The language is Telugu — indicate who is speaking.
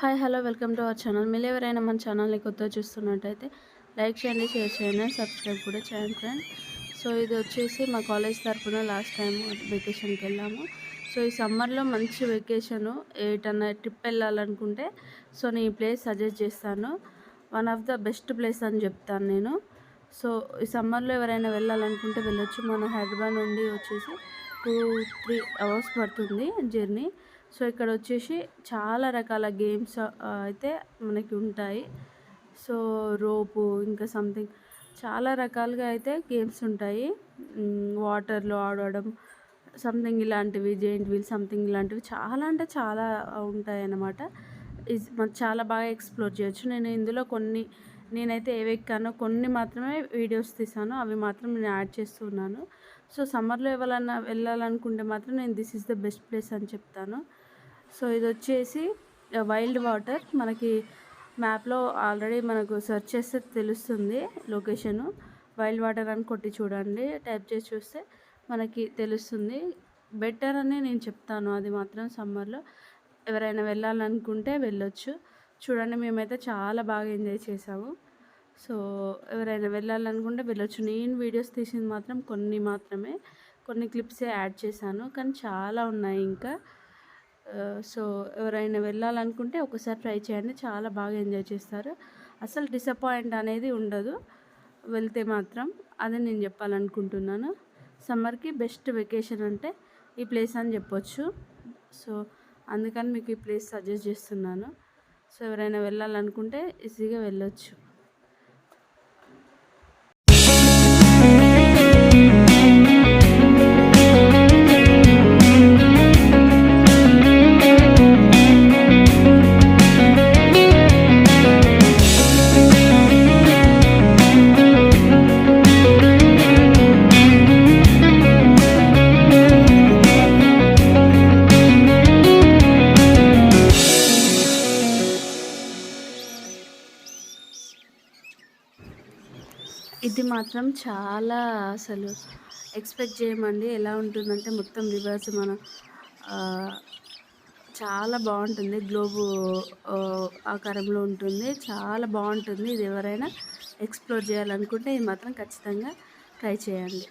Speaker 1: Hi hello welcome to our channel. మీరు ఎవరైనా మన ఛానల్ని కొత్తగా చూస్తున్నట్టయితే లైక్ చేయండి షేర్ చేయండి సబ్స్క్రైబ్ కూడా చేయండి ఫ్రెండ్. సో ఇది వచ్చేసి మా కాలేజ్ తరఫున లాస్ట్ టైం వెకేషన్కి వెళ్ళాము. సో ఈ సమ్మర్లో మంచి వెకేషను ఏటన్నా ట్రిప్ వెళ్ళాలనుకుంటే సో నేను ఈ ప్లేస్ సజెస్ట్ చేస్తాను. One of the best place అని చెప్తాను నేను. సో ఈ సమ్మర్లో ఎవరైనా వెళ్ళాలనుకుంటే వెళ్ళొచ్చు. మన హైదరాబాద్ నుండి వచ్చేసి టూ త్రీ అవర్స్ పడుతుంది జర్నీ సో ఇక్కడ వచ్చేసి చాలా రకాల గేమ్స్ అయితే మనకి ఉంటాయి. సో రోపు ఇంకా సంథింగ్ చాలా రకాలుగా అయితే గేమ్స్ ఉంటాయి. వాటర్లో ఆడడం సంథింగ్ ఇలాంటివి జెయింట్ వీల్ సంథింగ్ ఇలాంటివి చాలా అంటే చాలా ఉంటాయి అన్నమాట చాలా బాగా ఎక్స్ప్లోర్ చేయొచ్చు. నేను ఇందులో కొన్ని నేనైతే ఏవి ఎక్కానో కొన్ని మాత్రమే వీడియోస్ తీసాను. అవి మాత్రం నేను యాడ్ చేస్తున్నాను సో సమ్మర్లో ఎవరన్నా వెళ్ళాలనుకుంటే మాత్రం నేను this is the best place అని చెప్తాను. సో ఇది వచ్చేసి వైల్డ్ వాటర్. మనకి మ్యాప్లో ఆల్రెడీ మనకు సెర్చ్ చేస్తే తెలుస్తుంది లొకేషను. వైల్డ్ వాటర్ అని కొట్టి చూడండి. టైప్ చేసి చూస్తే మనకి తెలుస్తుంది. బెటర్ అని నేను చెప్తాను. అది మాత్రం సమ్మర్లో ఎవరైనా వెళ్ళాలనుకుంటే వెళ్ళొచ్చు. చూడండి మేమైతే చాలా బాగా ఎంజాయ్ చేసాము సో ఎవరైనా వెళ్ళాలనుకుంటే వెళ్ళొచ్చు. నేను వీడియోస్ తీసింది మాత్రం కొన్ని మాత్రమే. కొన్ని క్లిప్సే యాడ్ చేశాను. కానీ చాలా ఉన్నాయి ఇంకా. సో ఎవరైనా వెళ్ళాలనుకుంటే ఒకసారి ట్రై చేయండి. చాలా బాగా ఎంజాయ్ చేస్తారు. అసలు డిసప్పాయింట్ అనేది ఉండదు. వెళ్తే మాత్రం అదే నేను చెప్పాలనుకుంటున్నాను. సమ్మర్కి బెస్ట్ వెకేషన్ అంటే ఈ ప్లేస్ అని చెప్పొచ్చు. సో అందుకని మీకు ఈ ప్లేస్ సజెస్ట్ చేస్తున్నాను. సో ఎవరైనా వెళ్ళాలనుకుంటే ఈజీగా వెళ్ళొచ్చు. ఇది మాత్రం చాలా అసలు ఎక్స్పెక్ట్ చేయమండి. ఎలా ఉంటుందంటే మొత్తం రివర్స్ మన చాలా బాగుంటుంది. గ్లోబు ఆకారంలో ఉంటుంది. చాలా బాగుంటుంది. ఇది ఎవరైనా ఎక్స్ప్లోర్ చేయాలనుకుంటే ఇది మాత్రం ఖచ్చితంగా ట్రై చేయండి.